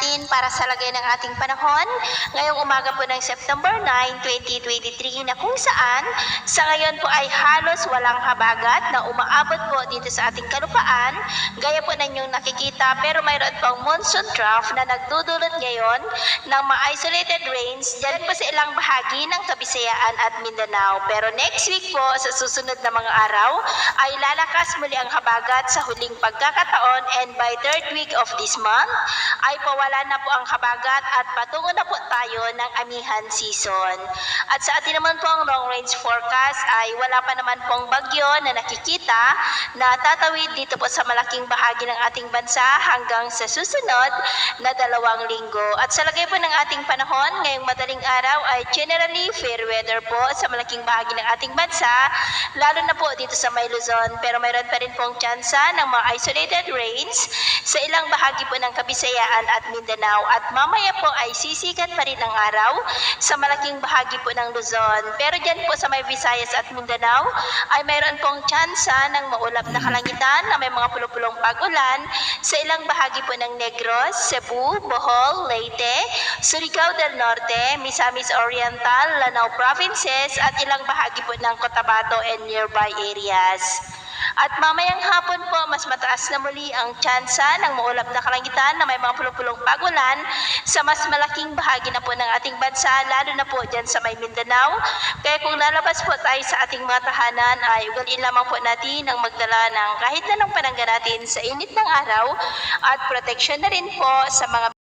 natin para sa lagay ng ating panahon ngayong umaga po ng September 9, 2023 na kung saan sa ngayon po ay halos walang habagat na umaabot po dito sa ating kalupaan gaya po na inyong nakikita pero mayroon pong monsoon trough na nagdudulot ngayon ng mga isolated rains dyan po sa ilang bahagi ng Kabisayaan at Mindanao. Pero next week po sa susunod na mga araw ay lalakas muli ang habagat sa huling pagkakataon and by third week of this month ay pawala na po ang habagat at patungo na po tayo ng amihan season. At sa atin naman po ang long range forecast ay wala pa naman pong bagyo na nakikita na tatawid dito po sa malaking bahagi ng ating bansa hanggang sa susunod na dalawang linggo. At sa lagay po ng ating panahon, ngayong madaling araw ay generally fair weather po sa malaking bahagi ng ating bansa, lalo na po dito sa May Luzon. Pero mayroon pa rin pong tsansa ng mga isolated rains sa ilang bahagi po ng Kabisayaan at Mindanao. At mamaya po ay sisikat pa rin ang araw sa malaking bahagi po ng Luzon. Pero dyan po sa may Visayas at Mindanao ay mayroon pong tsansa ng maulap na kalangitan na may mga pulupulong pag-ulan sa ilang bahagi po ng Negros, Cebu, Bohol, Leyte, Surigao del Norte, Misamis Oriental, Lanao Provinces at ilang bahagi po ng Cotabato and nearby areas. At mamayang hapon po, mas mataas na muli ang tsansa ng maulap na kalangitan na may mga pulupulong pagulan sa mas malaking bahagi na po ng ating bansa, lalo na po dyan sa may Mindanao. Kaya kung lalabas po tayo sa ating mga tahanan, ay ugaliin lamang po natin ang magdala ng kahit na ng panangga natin sa init ng araw at protection na rin po sa mga